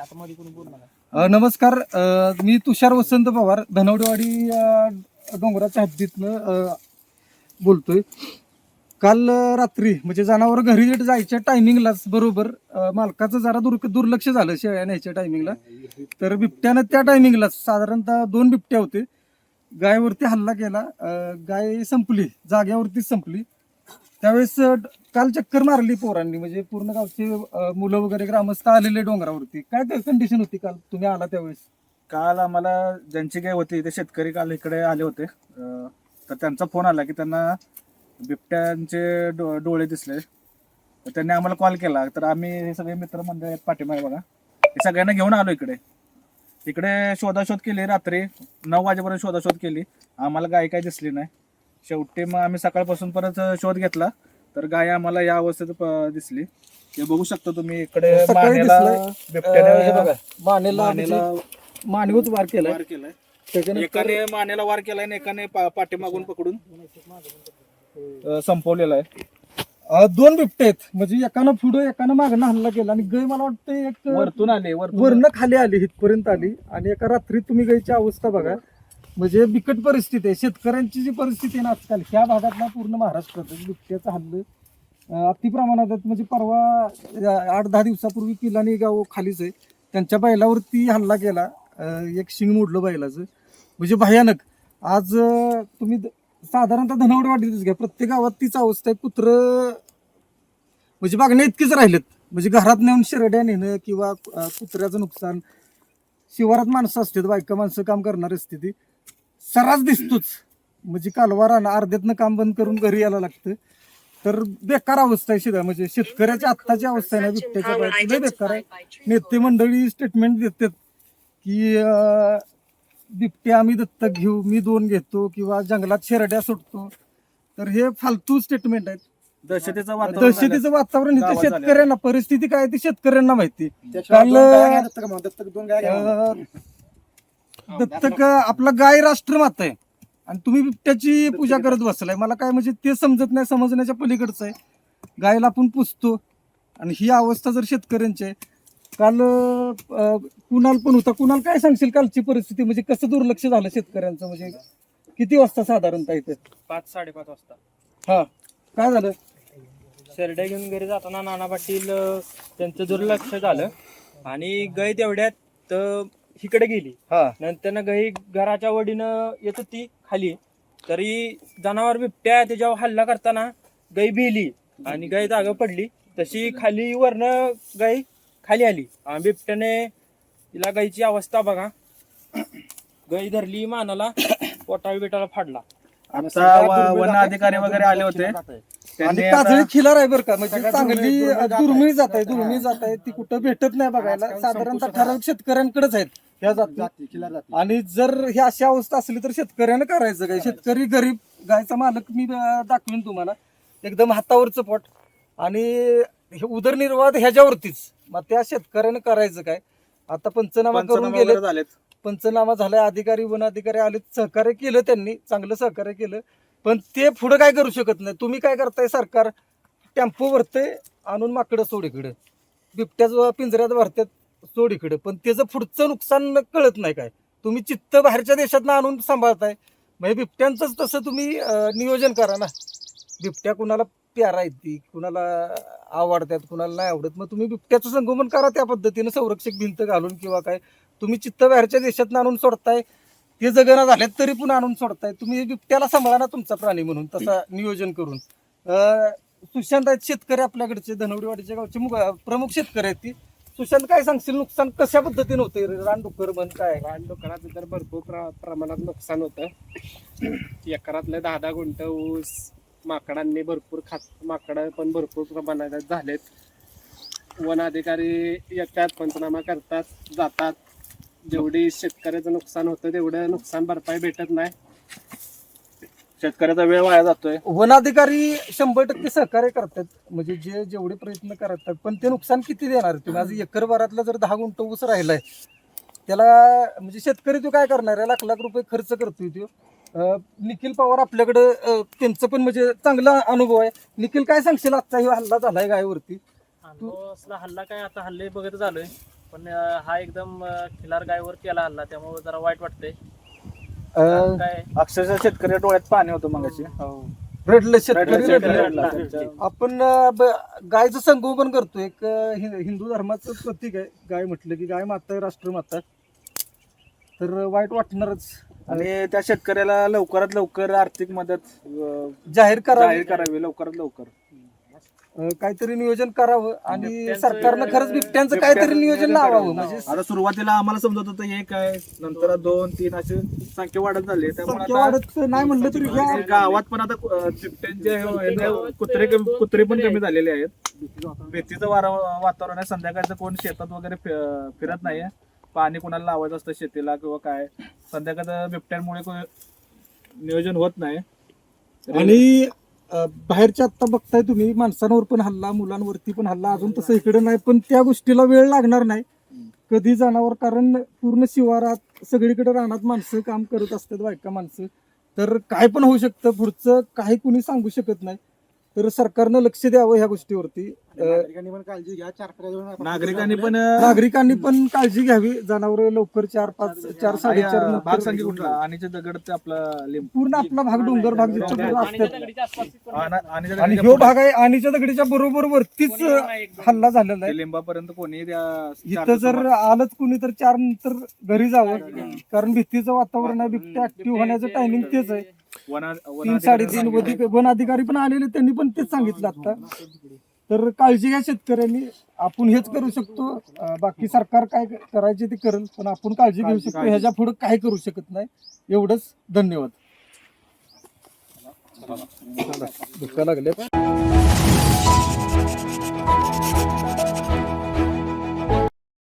आता मध्ये कोणी बोलणार नाही. अ, नमस्कार. अ, मी तुषार वसंत पवार धनवडेवाडी अ, डोंगराच्या हद्दीतनं अ, बोलतोय. काल अ, रात्री म्हणजे जनावर घरी जायच्या टायमिंगलाच बरोबर अ, मालकाचं जरा दुर्क दुर्लक्ष झालं शेळ्या न्यायच्या टायमिंगला तर बिबट्यानं त्या टायमिंगलाच साधारणतः दोन बिबट्या होते. गायवरती हल्ला केला. अ, गाय संपली जाग्यावरतीच संपली. त्यावेळेस काल चक्कर मारली पोरांनी म्हणजे पूर्ण गावचे मुलं वगैरे ग्रामस्थ आलेले डोंगरावरती. काय कंडिशन होती काल? तुम्ही आला त्यावेळेस? काल आम्हाला ज्यांची गाय होती ते शेतकरी काल इकडे आले होते. अं, तर त्यांचा फोन आला की त्यांना बिबट्यांचे डो डोळे दिसले. तर त्यांनी आम्हाला कॉल केला. तर आम्ही हे सगळे मित्रमंडळ आहेत पाठीमागे बघा. हे सगळ्यांना घेऊन आलो इकडे. इकडे शोधाशोध केली रात्री. नऊ वाजेपर्यंत शोधाशोध केली. आम्हाला गाय काय दिसली नाही. शेवटी मग आम्ही सकाळपासून परत शोध घेतला. तर गाय आम्हाला या अवस्थेत प- दिसली. हे बघू शकता तुम्ही इकडे सकाळी मानेला दिसलंय. बिबट्याने अ, हे बघा, मानेला मानेला मानवीच वार केलाय. वार केलाय. त्याच्यानंतर एकाने मानेला वार केलाय आणि एकाने पा- पाठीमागून पकडून अं, संपवलेला आहे. अ, दोन बिबटे आहेत. म्हणजे एकानं पुढं एकानं मागणं हल्ला केला. आणि गाय मला वाटतं एक वरतून आले वरतून. वरनं खाली आली इथपर्यंत आली. आणि एका रात्री तुम्ही गायची अवस्था बघा. म्हणजे बिकट परिस्थिती आहे. शेतकऱ्यांची जी परिस्थिती आहे ना आजकाल ह्या भागातला पूर्ण महाराष्ट्रात बिबट्याचं हल्लं अति अतिप्रमाणात आहेत. म्हणजे परवा आठ दहा दिवसापूर्वी किलानी गाव खालीच आहे. त्यांच्या बैलावरती हल्ला केला. एक शिंग मोडलं बैलाचं. म्हणजे भयानक. आज तुम्ही द- साधारणतः धनवडवाडीतच घ्या. प्रत्येक गावात तीच अवस्था आहे. कुत्र म्हणजे बघण्या इतकीच राहिलेत. म्हणजे घरात नेऊन शिरड्या नेणं किंवा कुत्र्याचं नुकसान. शिवारात माणसं असतात बायका माणसं काम करणारी असते ती. सरास दिसतोच. म्हणजे कालवार आणि अर्ध्यातनं काम बंद करून घरी यायला लागतं. तर बेकार अवस्था आहे शिदा. म्हणजे शेतकऱ्याची आत्ताची अवस्था आहे ना बिबट्याच्या बाबतीत लय बेकार आहे. नेते मंडळी स्टेटमेंट देतात की अं, बिबटे आम्ही दत्तक घेऊ मी दोन घेतो किंवा जंगलात शेरड्या सुटतो. तर हे फालतू स्टेटमेंट आहेत. दहशतीचं वातावरण झालं. दहशतीचं वातावरण इथं गावात झालं. शेतकऱ्यांना. परिस्थिती काय आहे ती शेतकऱ्यांना माहिती काल दोन गाया घ्या, दत्तक म्हणा, दत्तक दोन गाया घ्या म्हणा. अं, दत्तक आपला गाय राष्ट्रमाता आहे. आणि तुम्ही बिबट्याची पूजा करत बसलाय. मला काय म्हणजे ते समजत नाही समजण्याच्या पलीकडचं आहे. गायला आपण पुसतो. आणि ही अवस्था जर शेतकऱ्यांची आहे काल अं, कुणाल पण होता. कुणाल काय सांगशील कालची परिस्थिती? म्हणजे कसं दुर्लक्ष झालं शेतकऱ्यांचं? म्हणजे किती वाजता साधारणतः इथे? पाच साडेपाच वाजता. हा. काय झालं? शेरड्या घेऊन घरी जाताना नाना पाटील अं, त्यांचं दुर्लक्ष झालं. आणि गाय तेवढ्यात तर इकडे गेली. हा. नंतर गाई घराच्या वडीनं येत होती खाली. तरी जनावर बिबट्या त्याच्यावर हल्ला करताना गाई भिली आणि गाय जागा पडली. तशी खाली वरनं गाई खाली आली. आणि बिबट्याने तिला गाईची अवस्था बघा. गाई धरली मानाला पोटा बिटाला फाडला. व- वन अधिकारी वगैरे आले होते. आणि त्यांनी काजळी आता- खिलार आहे बरं का म्हणजे सगळ्यात चांगली दुर्मिळ- दुर्मिळ जात आहे. दुर्मिळ जात आहे दुर्मिळ जात आहे ती कुठं भेटत नाही बघायला. आजकाल साधारणतः संपुष्टात ठराविक शेतकऱ्यांकडेच आहेत ह्या जाती. जाती, खिलार जाती. आणि जर ही अशी अवस्था असली तर शेतकऱ्यानं करायचं काय? शेतकरी गरीब गायचा मालक मी अं, दाखवीन तुम्हाला. एकदम हातावरचं पोट. आणि हे उदरनिर्वाह ह्याच्यावरतीच. मग त्या शेतकऱ्यानं करायचं काय? आता पंचनामा करून पंचनामे गेले वगैरे झालेत. पंचनामा झालाय अधिकारी वन अधिकारी आले सहकार्य केलं त्यांनी चांगलं सहकार्य केलं. पण ते पुढं काय करू शकत नाही. तुम्ही काय करताय सरकार टेम्पो भरते आणून माकडं सोड इकडं. बिबट्याचं पिंजऱ्यात भरतात सोड इकडं. पण त्याचं पुढचं नुकसान कळत नाही काय. तुम्ही चित्त बाहेरच्या देशातनं आणून सांभाळताय. म्हणजे बिबट्यांचंच तसं तुम्ही नियोजन करा ना. बिबट्या कुणाला प्यारा येते कुणाला आवडतात कुणाला नाही आवडत. मग तुम्ही बिबट्याचं संगोपन करा त्या पद्धतीनं. संरक्षक भिंत घालून किंवा काय. तुम्ही चित्त बाहेरच्या देशातनं आणून सोडताय. ते जगना झाल्यात तरी पण आणून सोडताय. तुम्ही बिबट्याला सांभाळा ना तुमचा प्राणी म्हणून तसा नियोजन करून. सुशांत आहेत शेतकरी आपल्याकडचे धनवडीवाडीच्या गावचे प्रमुख शेतकरी आहेत ती. सुशांत काय सांगशील नुकसान कशा पद्धतीने होते रानडुक्कर म्हण काय? डुकराचं तर भरपूर प्र प्रमाणात नुकसान होतं एकरातले दहा दहा गुंठ ऊस माकडांनी भरपूर खात माकडं पण भरपूर प्रमाणात झालेत. वन अधिकारी येतात पंचनामा करतात जातात. जेवढी शेतकऱ्याचं नुकसान होतं तेवढं नुकसान भरपाई भेटत नाही. शेतकऱ्याचा वेळ वाया जातोय. वनाधिकारी शंभर टक्के सहकार्य करतात. म्हणजे जे जेवढे प्रयत्न करतात पण ते नुकसान किती देणार? तुम्ही आज एकर भरातला जर दहा गुंठ ऊस राहिलाय त्याला म्हणजे शेतकरी तो काय करणार आहे? लाख लाख रुपये खर्च करतोय तो. अं, निखिल पवार आपल्याकडे त्यांचं पण म्हणजे चांगला अनुभव आहे. निखिल काय सांगशील? आजचा हल्ला झालाय गायवरती. असला हल्ला काय आता हल्ले बघत झालोय. पण अं, हा एकदम अं, खिलार गायवर केला हल्ला त्यामुळे जरा वाईट वाटतंय. अं, काय? अक्षरशः शेतकरी डोळ्यात पाणी होतं मगाशी. रडले शेतकरी रडले, शेतकरी रडले. रडला. त्यांच्या- आपण अं, ब- गायचं संगोपन करतो एक अं, हि- हिंदू धर्माचं प्रतीक आहे. गाय म्हटलं की गाय माता आहे राष्ट्रमाता तर वाईट वाटणारच. आणि त्या शेतकऱ्याला लवकरात लवकर आर्थिक मदत अं, जाहीर करावं. जाहीर करावी लवकरात लवकर. अं, काहीतरी नियोजन करावं आणि बिबट्यांचं- सरकारनं खरंच बिबट्यांचं काहीतरी नियोजन लावावं. म्हणजे आता सुरुवातीला आम्हाला समजत होतं एक आहे नंतर दोन तीन अशी संख्या वाढत झाली. त्यामुळे संख्या आता वाढत नाही म्हणलं तरी आणि ह्या गावात पण आता अं, बिबट्यांचे हे- हे कुत्रे कमी- कुत्रे पण कमी झालेले आहेत. भीतीचं वारा वातावरण आहे. संध्याकाळचं कोण शेतात वगैरे फि- फिरत नाहीये. पाणी कोणाला लावायचं असतं शेतीला किंवा काय. संध्याकाळचं बिबट्यांमुळे कोण नियोजन होत नाही. आणि बाहेरच्या आत्ता बघताय तुम्ही माणसांवर पण हल्ला मुलांवरती पण हल्ला अजून तसं इकडे नाही पण त्या गोष्टीला वेळ लागणार नाही. कधी जाणार कारण पूर्ण शिवारात सगळीकडे रानात माणसं काम करत असतात बायका माणसं. तर काय पण होऊ शकतं पुढचं काही कुणी सांगू शकत नाही. तर सरकारनं लक्ष द्यावं ह्या गोष्टीवरती. अं, नागरिकांनी पण काळजी घ्या चार करायचं नागरिकांनी पण अं, नागरिकांनी पण काळजी घ्यावी. जनावर लवकर चार पाच चार साडेचार अं, नंतर- भाग संख्या कुठला? दगड ते आपला लिंब. पूर्ण आपला भाग डोंगर भाग जिथं डोंगर. पूर्ण आणि असतात. दगडाच्या ह्यो पुढे- भाग आहे आणीच्या दगडीच्या बरोबर वरतीच. हल्ला झालेला आहे. ते लिंबापर्यंत कोणी त्या इथं जर आलंच कुणी तर चार नंतर घरी जावं. कारण भीतीचं वातावरण आहे बिबट्या ऍक्टिव्ह होण्याचं टायमिंग तेच आहे. तीन साडेतीन वन अधिकारी पण आलेले त्यांनी पण तेच सांगितलं आता. तर काळजी घ्या शेतकऱ्यांनी. आपण हेच करू शकतो. बाकी सरकार काय करायचे ते करेल पण आपण काळजी घेऊ शकतो. ह्याच्या पुढे काय करू शकत नाही. एवढंच धन्यवाद. लागले